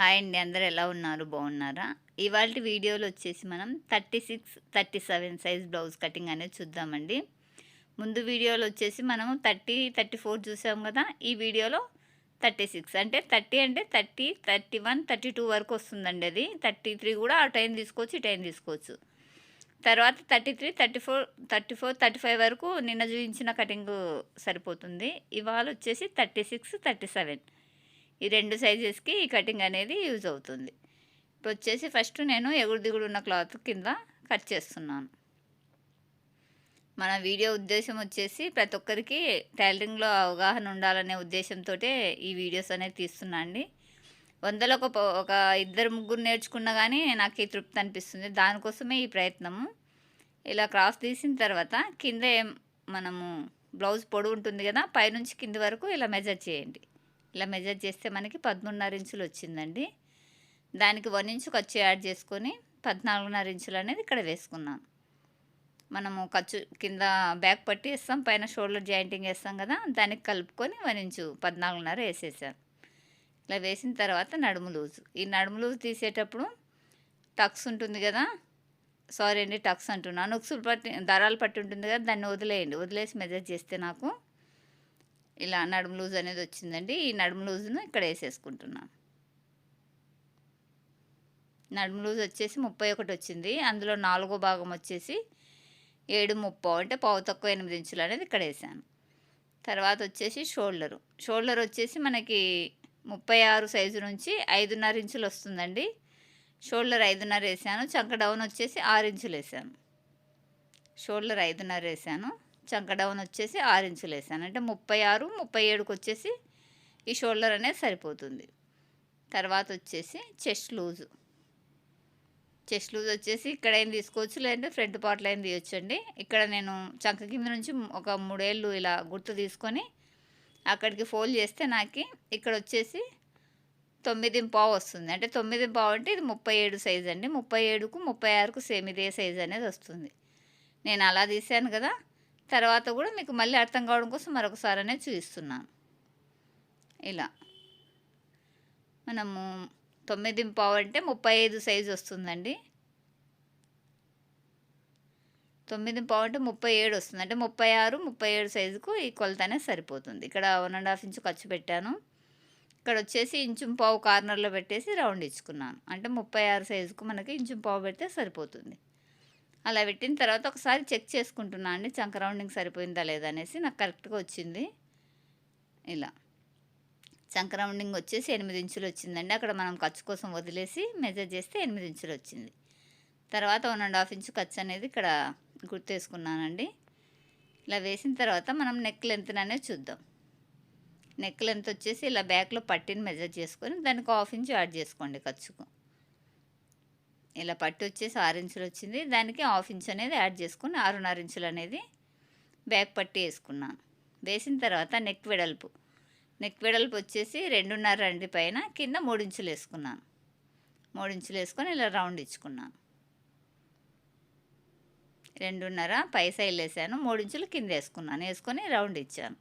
Hi అండి అందరు ఎలా ఉన్నారు? బాగున్నారా? ఇవాళ వీడియోలో వచ్చేసి మనం thirty six thirty seven size blouse cutting అనేది చూద్దామండి. ముందు వీడియోలో వచ్చేసి మనము థర్టీ థర్టీ ఫోర్ చూసాం కదా ఈ వీడియోలో థర్టీ సిక్స్. అంటే థర్టీ అంటే thirty thirty one thirty two వరకు వస్తుందండి అది. థర్టీ త్రీ కూడా ఆ టైం తీసుకోవచ్చు ఈ టైం తీసుకోవచ్చు. తర్వాత thirty three thirty four thirty four thirty five వరకు నిన్న చూపించిన కటింగ్ సరిపోతుంది. ఇవాళ వచ్చేసి థర్టీ సిక్స్ థర్టీ సెవెన్. ఈ రెండు సైజెస్కి ఈ కటింగ్ అనేది యూజ్ అవుతుంది. ఇప్పుడు వచ్చేసి ఫస్ట్ నేను ఎగుడు దిగుడు ఉన్న క్లాత్ కింద కట్ చేస్తున్నాను. మన వీడియో ఉద్దేశం వచ్చేసి ప్రతి ఒక్కరికి టైలరింగ్లో అవగాహన ఉండాలనే ఉద్దేశంతో ఈ వీడియోస్ అనేది తీస్తున్నా అండి. వందలో ఒక ఒక ఇద్దరు ముగ్గురు నేర్చుకున్నా కానీ నాకు ఈ తృప్తి అనిపిస్తుంది. దానికోసమే ఈ ప్రయత్నము. ఇలా క్రాస్ తీసిన తర్వాత కింద మనము బ్లౌజ్ పొడవు ఉంటుంది కదా పైనుంచి కింది వరకు ఇలా మెజర్ చేయండి. ఇలా మెజర్ చేస్తే మనకి పదమూడున్నర ఇంచులు వచ్చిందండి. దానికి వన్ ఇంచు ఖర్చు యాడ్ చేసుకొని పద్నాలుగున్నర ఇంచులు అనేది ఇక్కడ వేసుకున్నాను మనము ఖర్చు కింద బ్యాక్ పట్టి వేస్తాం పైన షోల్డర్ జాయింటింగ్ వేస్తాం కదా దానికి కలుపుకొని వన్ ఇంచు పద్నాలుగున్నర వేసేసాను ఇలా వేసిన తర్వాత నడుము లూజు. ఈ నడుము లూజు తీసేటప్పుడు టక్స్ ఉంటుంది కదా సారీ అండి టక్స్ అంటున్నాను ఉక్సులు పట్టి దారాలు పట్టి ఉంటుంది కదా దాన్ని వదిలేయండి. వదిలేసి మెజర్ చేస్తే నాకు ఇలా నడుము లూజ్ అనేది వచ్చిందండి. ఈ నడుము లూజును ఇక్కడ వేసేసుకుంటున్నాను నడుము లూజ్ వచ్చేసి ముప్పై ఒకటి వచ్చింది. అందులో నాలుగో భాగం వచ్చేసి ఏడు ముప్పై అంటే పావు తక్కువ ఎనిమిది ఇంచులు అనేది ఇక్కడ వేసాను. తర్వాత వచ్చేసి షోల్డరు. షోల్డర్ వచ్చేసి మనకి ముప్పై ఆరు సైజు నుంచి ఐదున్నర ఇంచులు వస్తుందండి. షోల్డర్ ఐదున్నర వేసాను. చంక డౌన్ వచ్చేసి ఆరు ఇంచులు వేసాను. షోల్డర్ ఐదున్నర వేసాను. చంక డౌన్ వచ్చేసి ఆరు ఇంచులు వేసాను. అంటే ముప్పై ఆరు ముప్పై ఏడుకి వచ్చేసి ఈ షోల్డర్ అనేది సరిపోతుంది. తర్వాత వచ్చేసి చెస్ట్ లూజు. చెస్ట్ లూజ్ వచ్చేసి ఇక్కడ ఏం తీసుకోవచ్చు లేదంటే ఫ్రంట్ పార్ట్లో ఏం తీయొచ్చండి. ఇక్కడ నేను చంక కింద నుంచి ఒక మూడేళ్ళు ఇలా గుర్తు తీసుకొని అక్కడికి ఫోల్డ్ చేస్తే నాకు ఇక్కడ వచ్చేసి తొమ్మిది పావు వస్తుంది. అంటే తొమ్మిది పావు అంటే ఇది ముప్పై ఏడు సైజ్ అండి. ముప్పై ఏడుకు ముప్పై ఆరుకు సేమ్ ఇదే సైజ్ అనేది వస్తుంది. నేను అలా తీసాను కదా. తర్వాత కూడా మీకు మళ్ళీ అర్థం కావడం కోసం మరొకసారి అనేది చూపిస్తున్నాను ఇలా. మనము తొమ్మిది పావు అంటే ముప్పై ఐదు సైజు వస్తుందండి. తొమ్మిది పావు అంటే ముప్పై ఏడు వస్తుంది. అంటే ముప్పై ఆరు ముప్పై ఏడు సైజుకు ఈ కొలతనే సరిపోతుంది. ఇక్కడ వన్ అండ్ హాఫ్ ఇంచు ఖర్చు పెట్టాను. ఇక్కడ వచ్చేసి ఇంచుం పావు కార్నర్లో పెట్టేసి రౌండ్ ఇచ్చుకున్నాను. అంటే ముప్పై ఆరు సైజుకు మనకి ఇంచుం పావు పెడితే సరిపోతుంది. అలా పెట్టిన తర్వాత ఒకసారి చెక్ చేసుకుంటున్నాను అండి చంక రౌండింగ్ సరిపోయిందా లేదా అనేసి. నాకు కరెక్ట్గా వచ్చింది. ఇలా. చంక రౌండింగ్ వచ్చేసి ఎనిమిది ఇంచులు వచ్చిందండి. అక్కడ మనం ఖర్చు కోసం వదిలేసి మెజర్ చేస్తే ఎనిమిది ఇంచులు వచ్చింది. తర్వాత వన్ అండ్ హాఫ్ ఇంచు ఖర్చు అనేది ఇక్కడ గుర్తేసుకున్నానండి. ఇలా వేసిన తర్వాత మనం నెక్ లెంత్ అనేది చూద్దాం. నెక్ లెంత్ వచ్చేసి ఇలా బ్యాక్లో పట్టిని మెజర్ చేసుకొని దానికి హాఫ్ ఇంచ్ యాడ్ చేసుకోండి ఖర్చుకు. ఇలా పట్టు వచ్చేసి ఆరు ఇంచులు వచ్చింది. దానికి హాఫ్ ఇంచ్ అనేది యాడ్ చేసుకుని ఆరున్నర ఇంచులు అనేది బ్యాక్ పట్టి వేసుకున్నాను. వేసిన తర్వాత నెక్ వెడల్పు. నెక్ వెడల్పు వచ్చేసి రెండున్నర అండి పైన కింద మూడు ఇంచులు వేసుకున్నాను. మూడు ఇంచులు వేసుకొని ఇలా రౌండ్ ఇచ్చుకున్నాను. రెండున్నర పై సైడ్ వేసాను మూడు ఇంచులు కింద వేసుకున్నాను. వేసుకొని రౌండ్ ఇచ్చాను.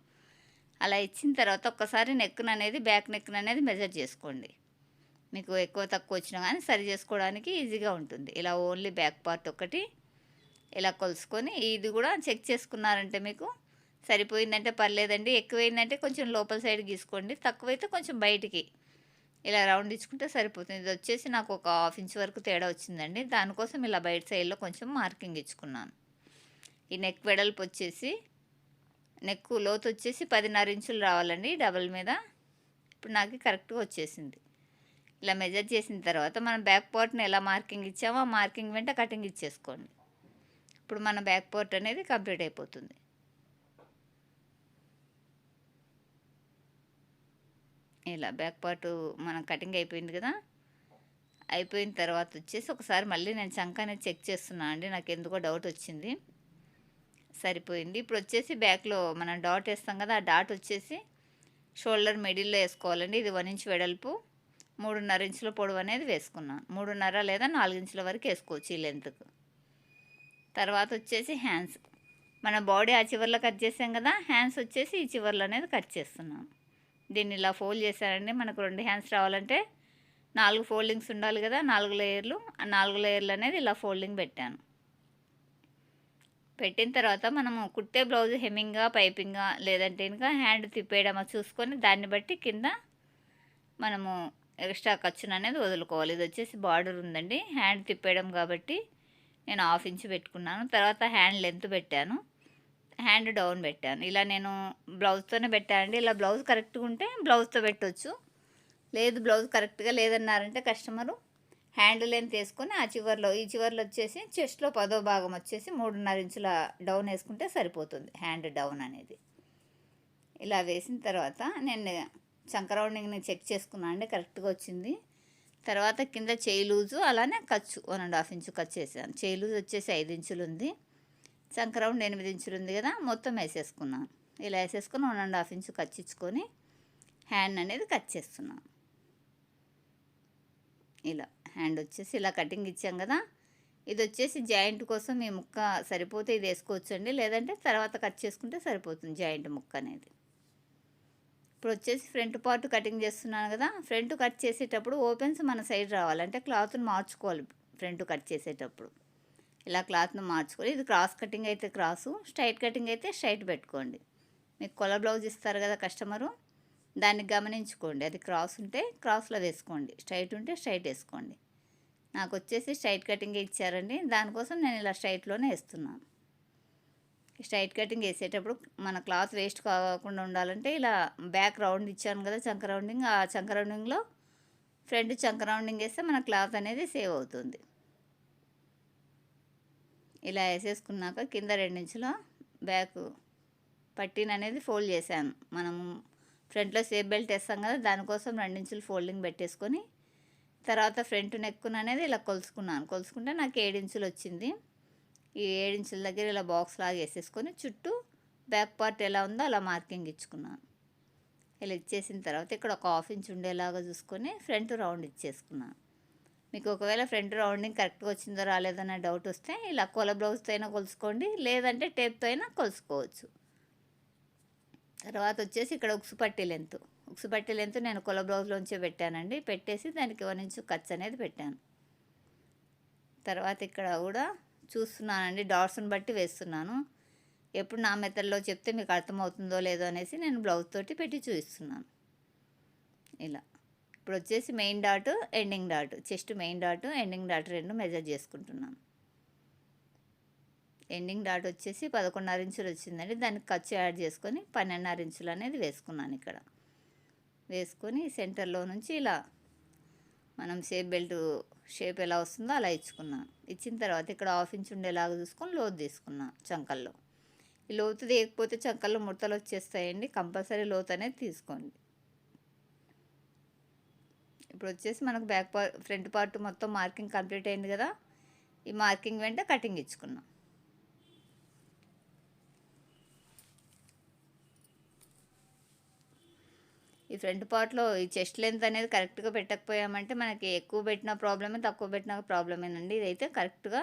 అలా ఇచ్చిన తర్వాత ఒక్కసారి నెక్ను అనేది బ్యాక్ నెక్ను అనేది మెజర్ చేసుకోండి. మీకు ఎక్కువ తక్కువ వచ్చినా కానీ సరి చేసుకోవడానికి ఈజీగా ఉంటుంది. ఇలా ఓన్లీ బ్యాక్ పార్ట్ ఒకటి ఇలా కొలుసుకొని ఇది కూడా చెక్ చేసుకున్నారంటే మీకు సరిపోయిందంటే పర్లేదండి. ఎక్కువైందంటే కొంచెం లోపల సైడ్ గీసుకోండి. తక్కువైతే కొంచెం బయటికి ఇలా రౌండ్ ఇచ్చుకుంటే సరిపోతుంది. ఇది వచ్చేసి నాకు ఒక హాఫ్ ఇంచ్ వరకు తేడా వచ్చిందండి. దానికోసం ఇలా బయట సైడ్లో కొంచెం మార్కింగ్ ఇచ్చుకున్నాను. ఈ నెక్ వెడల్పు వచ్చేసి నెక్ లోతు వచ్చేసి పదిన్నర ఇంచులు రావాలండి. డబల్ మీద. ఇప్పుడు నాకు కరెక్ట్గా వచ్చేసింది. ఇలా మెజర్ చేసిన తర్వాత మనం బ్యాక్ పార్ట్ని ఎలా మార్కింగ్ ఇచ్చామో ఆ మార్కింగ్ వెంట కటింగ్ ఇచ్చేసుకోండి. ఇప్పుడు మన బ్యాక్ పార్ట్ అనేది కంప్లీట్ అయిపోతుంది. ఇలా బ్యాక్ పార్ట్ మనం కటింగ్ అయిపోయింది కదా? అయిపోయిన తర్వాత వచ్చేసి ఒకసారి మళ్ళీ నేను చంక అనేది చెక్ చేస్తున్నాను అండి. నాకు ఎందుకో డౌట్ వచ్చింది. సరిపోయింది. ఇప్పుడు వచ్చేసి బ్యాక్లో మనం డాట్ వేస్తాం కదా ఆ డాట్ వచ్చేసి షోల్డర్ మిడిల్లో వేసుకోవాలండి. ఇది వన్ ఇంచ్ వెడల్పు. మూడున్నర ఇంచుల పొడవు అనేది వేసుకున్నాను మూడున్నర లేదా నాలుగు ఇంచుల వరకు వేసుకోవచ్చు ఈ లెంత్కు తర్వాత వచ్చేసి హ్యాండ్స్ మన బాడీ ఆ చివర్లో కట్ చేసాం కదా హ్యాండ్స్ వచ్చేసి ఈ చివర్లో అనేది కట్ చేస్తున్నాను దీన్ని ఇలా ఫోల్డ్ చేశారండి. మనకు రెండు హ్యాండ్స్ రావాలంటే నాలుగు ఫోల్డింగ్స్ ఉండాలి కదా నాలుగు లేయర్లు ఆ నాలుగు లేయర్లు అనేది ఇలా ఫోల్డింగ్ పెట్టాను. పెట్టిన తర్వాత మనము కుట్టే బ్లౌజ్ హెమ్మింగ్గా పైపింగ్గా లేదంటే ఇంకా హ్యాండ్ తిప్పేయడమా చూసుకొని దాన్ని బట్టి కింద మనము ఎక్స్ట్రా ఖర్చును అనేది వదులుకోవాలి. ఇది వచ్చేసి బార్డర్ ఉందండి. హ్యాండ్ తిప్పేయడం కాబట్టి నేను హాఫ్ ఇంచ్ పెట్టుకున్నాను. తర్వాత హ్యాండ్ లెంత్ పెట్టాను. హ్యాండ్ డౌన్ పెట్టాను. ఇలా నేను బ్లౌజ్తోనే పెట్టానండి. ఇలా బ్లౌజ్ కరెక్ట్గా ఉంటే బ్లౌజ్తో పెట్టవచ్చు లేదు బ్లౌజ్ కరెక్ట్గా లేదన్నారంటే కస్టమరు హ్యాండ్ లెంత్ వేసుకొని ఆ చివర్లో ఈ చివర్లో వచ్చేసి చెస్ట్లో పదో భాగం వచ్చేసి మూడున్నర ఇంచుల డౌన్ వేసుకుంటే సరిపోతుంది. హ్యాండ్ డౌన్ అనేది. ఇలా వేసిన తర్వాత నేను చంకరౌండింగ్ని చెక్ చేసుకున్నాను అండి కరెక్ట్గా వచ్చింది. తర్వాత కింద చేయి లూజు అలానే ఖర్చు వన్ అండ్ హాఫ్ ఇంచు ఖర్చు చేసాను చేయి లూజ్ వచ్చేసి ఐదు ఇంచులు ఉంది. చంకరౌండ్ ఎనిమిది ఇంచులు ఉంది కదా మొత్తం వేసేసుకున్నాను ఇలా వేసేసుకుని one and half inch cut ఇచ్చుకొని హ్యాండ్ అనేది కట్ చేస్తున్నాను ఇలా హ్యాండ్ వచ్చేసి ఇలా కటింగ్ ఇచ్చాం కదా ఇది వచ్చేసి జాయింట్ కోసం ఈ ముక్క సరిపోతే ఇది వేసుకోవచ్చు అండి లేదంటే తర్వాత కట్ చేసుకుంటే సరిపోతుంది జాయింట్ ముక్క అనేది. ఇప్పుడు వచ్చేసి ఫ్రంట్ పార్ట్ కటింగ్ చేస్తున్నాను కదా ఫ్రంట్ కట్ చేసేటప్పుడు ఓపెన్స్ మన సైడ్ రావాలి. అంటే క్లాత్ని మార్చుకోవాలి ఫ్రంట్ కట్ చేసేటప్పుడు. ఇలా క్లాత్ను మార్చుకోవాలి. ఇది క్రాస్ కటింగ్ అయితే క్రాసు స్ట్రైట్ కటింగ్ అయితే స్ట్రైట్ పెట్టుకోండి. మీకు కొల బ్లౌజ్ ఇస్తారు కదా కస్టమరు దాన్ని గమనించుకోండి. అది క్రాస్ ఉంటే క్రాస్లో వేసుకోండి. స్ట్రైట్ ఉంటే స్ట్రైట్ వేసుకోండి. నాకు వచ్చేసి స్ట్రైట్ కటింగ్ ఇచ్చారండి. దానికోసం నేను ఇలా స్ట్రైట్లోనే వేస్తున్నాను. స్ట్రైట్ కటింగ్ వేసేటప్పుడు మన క్లాత్ వేస్ట్ కాకుండా ఉండాలంటే ఇలా బ్యాక్ రౌండ్ ఇచ్చాను కదా చంక రౌండింగ్ ఆ చంక రౌండింగ్లో ఫ్రంట్ చంక రౌండింగ్ వేస్తే మన క్లాత్ అనేది సేవ్ అవుతుంది. ఇలా వేసేసుకున్నాక కింద రెండించులో బ్యాక్ పట్టీన్ అనేది ఫోల్డ్ చేశాను. మనము ఫ్రంట్లో సేఫ్ బెల్ట్ వేస్తాం కదా దానికోసం రెండించులు ఫోల్డింగ్ పెట్టేసుకొని తర్వాత ఫ్రంట్ నెక్కున అనేది ఇలా కొలుసుకున్నాను. కొలుసుకుంటే నాకు ఏడించులు వచ్చింది. ఈ ఏడించుల దగ్గర ఇలా బాక్స్ లాగా వేసేసుకొని చుట్టూ బ్యాక్ పార్ట్ ఎలా ఉందో అలా మార్కింగ్ ఇచ్చుకున్నాను. ఇలా ఇచ్చేసిన తర్వాత ఇక్కడ ఒక హాఫ్ ఇంచ్ ఉండేలాగా చూసుకొని ఫ్రంట్ రౌండ్ ఇచ్చేసుకున్నాను. మీకు ఒకవేళ ఫ్రంట్ రౌండింగ్ కరెక్ట్గా వచ్చిందో రాలేదన్న డౌట్ వస్తే ఇలా కొల బ్లౌజ్తో అయినా కొలుసుకోండి లేదంటే టేప్తో అయినా కొలుసుకోవచ్చు. తర్వాత వచ్చేసి ఇక్కడ ఉక్సు పట్టి లెంత్. ఉక్సు పట్టి లెంత్ నేను కొల బ్లౌజ్లోంచే పెట్టానండి. పెట్టేసి దానికి వన్ ఇంచు ఖర్చు అనేది పెట్టాను. తర్వాత ఇక్కడ కూడా చూస్తున్నానండి డాట్స్ని బట్టి వేస్తున్నాను. ఎప్పుడు నా మెథడ్లో చెప్తే మీకు అర్థమవుతుందో లేదో అనేసి నేను బ్లౌజ్ తోటి పెట్టి చూపిస్తున్నాను. ఇలా. ఇప్పుడు వచ్చేసి main dot ending dot. Chest main dot ending dot రెండు మెజర్ చేసుకుంటున్నాను. ఎండింగ్ డాట్ వచ్చేసి పదకొండున్నర ఇంచులు వచ్చిందండి. దానికి ఖర్చు యాడ్ చేసుకొని పన్నెండున్నర ఇంచులు అనేది వేసుకున్నాను ఇక్కడ. వేసుకొని సెంటర్లో నుంచి ఇలా మనం సేఫ్ బెల్ట్ షేప్ ఎలా వస్తుందో అలా ఇచ్చుకున్నాను ఇచ్చిన తర్వాత ఇక్కడ హాఫ్ ఇంచ్ ఉండేలాగా చూసుకొని లోతు తీసుకున్నాను చంకల్లో. ఈ లోతు తీయకపోతే చంకల్లో ముడతలు వచ్చేస్తాయండి. కంపల్సరీ లోతు అనేది తీసుకోండి. ఇప్పుడు వచ్చేసి మనకు బ్యాక్ పార్ట్ ఫ్రంట్ పార్ట్ మొత్తం మార్కింగ్ కంప్లీట్ అయింది కదా? ఈ మార్కింగ్ వెంట కటింగ్ ఇచ్చుకున్నాం. ఈ ఫ్రంట్ పార్ట్లో ఈ చెస్ట్ లెంత్ అనేది కరెక్ట్గా పెట్టకపోయామంటే మనకి ఎక్కువ పెట్టిన ప్రాబ్లమే తక్కువ పెట్టిన ప్రాబ్లమేనండి. ఇదైతే కరెక్ట్గా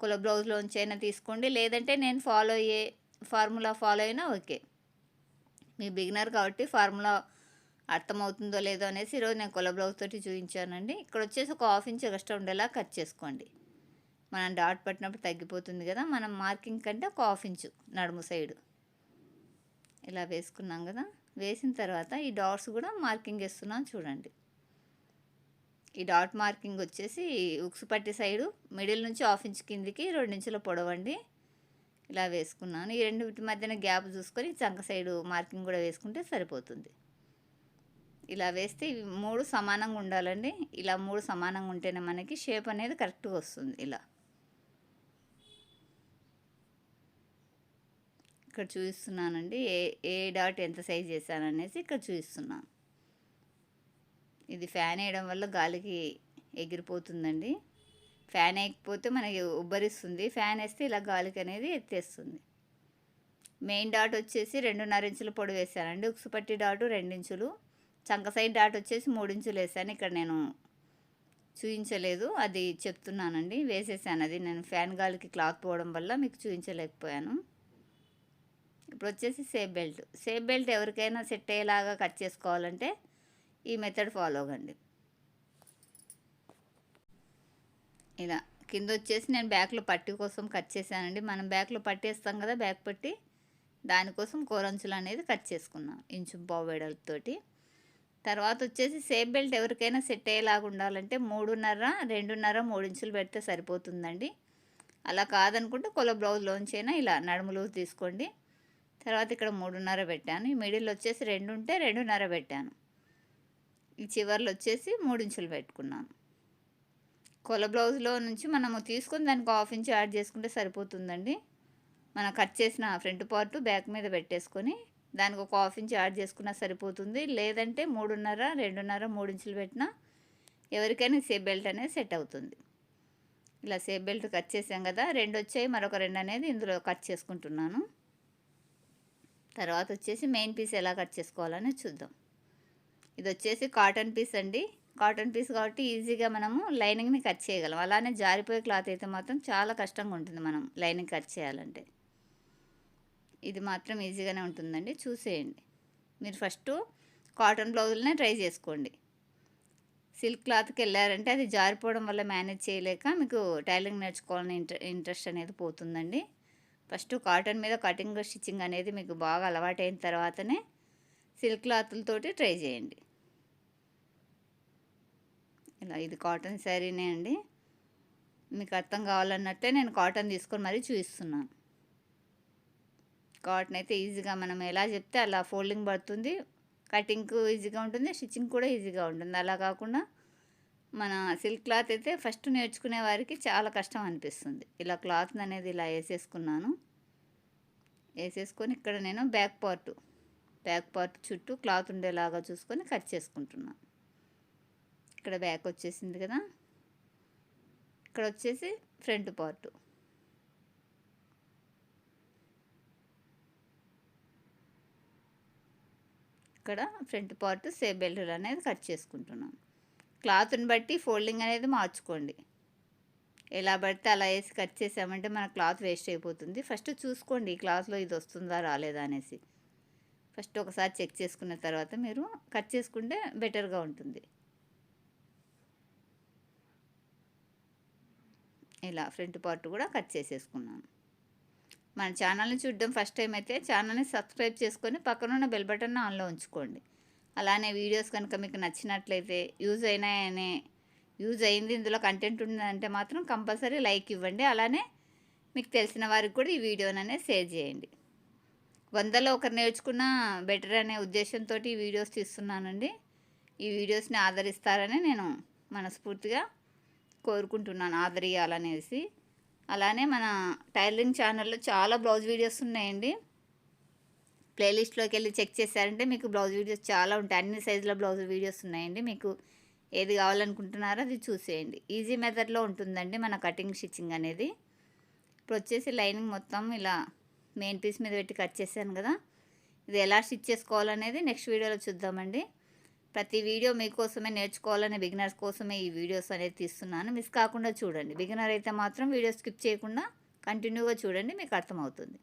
కుల బ్లౌజ్లోంచి అయినా తీసుకోండి. లేదంటే నేను ఫాలో అయ్యే ఫార్ములా ఫాలో అయినా ఓకే. మీ బిగినర్ కాబట్టి ఫార్ములా అర్థమవుతుందో లేదో అనేసి ఈరోజు నేను కుల బ్లౌజ్ తోటి చూపించానండి. ఇక్కడ వచ్చేసి ఒక హాఫ్ ఇంచ్ ఎక్స్ట్రా ఉండేలా కట్ చేసుకోండి. మనం డాట్ పట్టినప్పుడు తగ్గిపోతుంది కదా మనం మార్కింగ్ కంటే ఒక హాఫ్ ఇంచు నడుము సైడు. ఇలా వేసుకున్నాం కదా. వేసిన తర్వాత ఈ డాట్స్ కూడా మార్కింగ్ వేస్తున్నాను చూడండి. ఈ డాట్ మార్కింగ్ వచ్చేసి ఉక్సు పట్టి సైడు మిడిల్ నుంచి హాఫ్ ఇంచ్ కిందికి రెండు ఇంచుల పొడవండి. ఇలా వేసుకున్నాను. ఈ రెండు మధ్యన గ్యాప్ చూసుకొని చంక సైడు మార్కింగ్ కూడా వేసుకుంటే సరిపోతుంది. ఇలా వేస్తే ఇవి మూడు సమానంగా ఉండాలండి. ఇలా మూడు సమానంగా ఉంటేనే మనకి షేప్ అనేది కరెక్ట్గా వస్తుంది. ఇలా ఇక్కడ చూపిస్తున్నానండి ఏ ఏ డాట్ ఎంత సైజ్ చేశాననేసి ఇక్కడ చూపిస్తున్నాను ఇది ఫ్యాన్ వేయడం వల్ల గాలికి ఎగిరిపోతుందండి. ఫ్యాన్ వేయకపోతే మనకి ఉబ్బరిస్తుంది. ఫ్యాన్ వేస్తే ఇలా గాలికి అనేది ఎత్తేస్తుంది. మెయిన్ డాట్ వచ్చేసి రెండున్నర ఇంచులు పొడి వేసానండి ఉక్సుపట్టి డాటు రెండించులు. చంక సైడ్ డాట్ వచ్చేసి మూడించులు వేసాను ఇక్కడ నేను చూపించలేదు అది చెప్తున్నానండి. వేసేసాను. అది నేను ఫ్యాన్ గాలికి క్లాత్ పోవడం వల్ల మీకు చూపించలేకపోయాను ఇప్పుడు వచ్చేసి సేఫ్ బెల్ట్. సేఫ్ బెల్ట్ ఎవరికైనా సెట్ అయ్యేలాగా కట్ చేసుకోవాలంటే ఈ మెథడ్ ఫాలో అవ్వండి. ఇలా కింద వచ్చేసి నేను బ్యాక్లో పట్టి కోసం కట్ చేశానండి. మనం బ్యాక్లో పట్టేస్తాం కదా బ్యాక్ పట్టి దానికోసం కోరంచులు అనేది కట్ చేసుకున్నాం ఇంచు పావు వెడల్పుతోటి తర్వాత వచ్చేసి సేఫ్ బెల్ట్ ఎవరికైనా సెట్ అయ్యేలాగా ఉండాలంటే మూడున్నర రెండున్నర మూడు ఇంచులు పెడితే సరిపోతుందండి. అలా కాదనుకుంటే కొల బ్లౌజ్లోంచైనా ఇలా నడుములు తీసుకోండి. తర్వాత ఇక్కడ మూడున్నర పెట్టాను. ఈ మిడిల్ వచ్చేసి రెండు ఉంటే రెండున్నర పెట్టాను. ఈ చివర్లు వచ్చేసి మూడు ఇంచులు పెట్టుకున్నాను. కొల బ్లౌజ్లో నుంచి మనము తీసుకొని దానికి హాఫ్ ఇంచ్ యాడ్ చేసుకుంటే సరిపోతుందండి. మనం కట్ చేసిన ఫ్రంట్ పార్ట్ బ్యాక్ మీద పెట్టేసుకొని దానికి ఒక హాఫ్ ఇంచ్ యాడ్ చేసుకున్నా సరిపోతుంది. లేదంటే మూడున్నర రెండున్నర మూడు ఇంచులు పెట్టినా ఎవరికైనా సేఫ్ బెల్ట్ అనేది సెట్ అవుతుంది. ఇలా సేఫ్ బెల్ట్ కట్ చేసాం కదా రెండు వచ్చాయి. మరొక రెండు అనేది ఇందులో కట్ చేసుకుంటున్నాను. తర్వాత వచ్చేసి మెయిన్ పీస్ ఎలా కట్ చేసుకోవాలని చూద్దాం. ఇది వచ్చేసి కాటన్ పీస్ అండి. కాటన్ పీస్ కాబట్టి ఈజీగా మనము లైనింగ్ని కట్ చేయగలం. అలానే జారిపోయే క్లాత్ అయితే మాత్రం చాలా కష్టంగా ఉంటుంది మనం లైనింగ్ కట్ చేయాలంటే. ఇది మాత్రం ఈజీగానే ఉంటుందండి. చూసేయండి. మీరు ఫస్ట్ కాటన్ బ్లౌజులనే ట్రై చేసుకోండి. సిల్క్ క్లాత్కి వెళ్ళారంటే అది జారిపోవడం వల్ల మేనేజ్ చేయలేక మీకు టైలింగ్ నేర్చుకోవాలని ఇంట్రె ఇంట్రెస్ట్ అనేది పోతుందండి. ఫస్ట్ కాటన్ మీద కటింగ్ స్టిచ్చింగ్ అనేది మీకు బాగా అలవాటైన తర్వాతనే సిల్క్ క్లాత్లతోటి ట్రై చేయండి. ఇలా ఇది కాటన్ శారీనే అండి. మీకు అర్థం కావాలన్నట్టే నేను కాటన్ తీసుకొని మరీ చూపిస్తున్నాను. కాటన్ అయితే ఈజీగా మనం ఎలా చెప్తే అలా ఫోల్డింగ్ పడుతుంది. కటింగ్ ఈజీగా ఉంటుంది స్టిచ్చింగ్ కూడా ఈజీగా ఉంటుంది. అలా కాకుండా మన సిల్క్ క్లాత్ అయితే ఫస్ట్ నేర్చుకునే వారికి చాలా కష్టం అనిపిస్తుంది. ఇలా క్లాత్ అనేది ఇలా వేసేసుకున్నాను. వేసేసుకొని ఇక్కడ నేను బ్యాక్ పార్ట్ బ్యాక్ పార్ట్ చుట్టూ క్లాత్ ఉండేలాగా చూసుకొని కట్ చేసుకుంటున్నాను ఇక్కడ బ్యాక్ వచ్చేసింది కదా. ఇక్కడ వచ్చేసి ఫ్రంట్ పార్ట్. ఇక్కడ ఫ్రంట్ పార్ట్ సేఫ్ బెల్ట్ అనేది కట్ చేసుకుంటున్నాను. క్లాత్ని బట్టి ఫోల్డింగ్ అనేది మార్చుకోండి. ఎలా పడితే అలా వేసి కట్ చేసామంటే మన క్లాత్ వేస్ట్ అయిపోతుంది. ఫస్ట్ చూసుకోండి ఈ క్లాత్లో ఇది వస్తుందా రాలేదా అనేసి. ఫస్ట్ ఒకసారి చెక్ చేసుకున్న తర్వాత మీరు కట్ చేసుకుంటే బెటర్గా ఉంటుంది. ఇలా ఫ్రంట్ పార్ట్ కూడా కట్ చేసేసుకున్నాను. మన ఛానల్ని చూడడం ఫస్ట్ టైం అయితే ఛానల్ని సబ్స్క్రైబ్ చేసుకొని పక్కనున్న బెల్ బటన్ ఆన్లో ఉంచుకోండి. అలానే వీడియోస్ కనుక మీకు నచ్చినట్లయితే యూజ్ అయినాయనే యూజ్ అయింది ఇందులో కంటెంట్ ఉందంటే మాత్రం కంపల్సరీ లైక్ ఇవ్వండి. అలానే మీకు తెలిసిన వారికి కూడా ఈ వీడియోని షేర్ చేయండి. వందలో ఒకరు నేర్చుకున్న బెటర్ అనే ఉద్దేశంతో ఈ వీడియోస్ తీస్తున్నానండి. ఈ వీడియోస్ని ఆదరిస్తారని నేను మనస్ఫూర్తిగా కోరుకుంటున్నాను ఆదరియాలనేసి. అలానే మన టైలరింగ్ ఛానల్లో చాలా బ్లౌజ్ వీడియోస్ ఉన్నాయండి. ప్లేలిస్ట్లోకి వెళ్ళి చెక్ చేశారంటే మీకు బ్లౌజ్ వీడియోస్ చాలా ఉంటాయి. అన్ని సైజుల బ్లౌజ్ వీడియోస్ ఉన్నాయండి. మీకు ఏది కావాలనుకుంటున్నారో అది చూసేయండి. ఈజీ మెథడ్లో ఉంటుందండి మన కటింగ్ స్టిచ్చింగ్ అనేది. ఇప్పుడు వచ్చేసి లైనింగ్ మొత్తం ఇలా మెయిన్ పీస్ మీద పెట్టి కట్ చేశాను కదా. ఇది ఎలా స్టిచ్ చేసుకోవాలనేది నెక్స్ట్ వీడియోలో చూద్దామండి. ప్రతి వీడియో మీకోసమే నేర్చుకోవాలనే బిగినర్స్ కోసమే ఈ వీడియోస్ అనేది తీస్తున్నాను. మిస్ కాకుండా చూడండి. బిగినర్ అయితే మాత్రం వీడియో స్కిప్ చేయకుండా కంటిన్యూగా చూడండి మీకు అర్థమవుతుంది.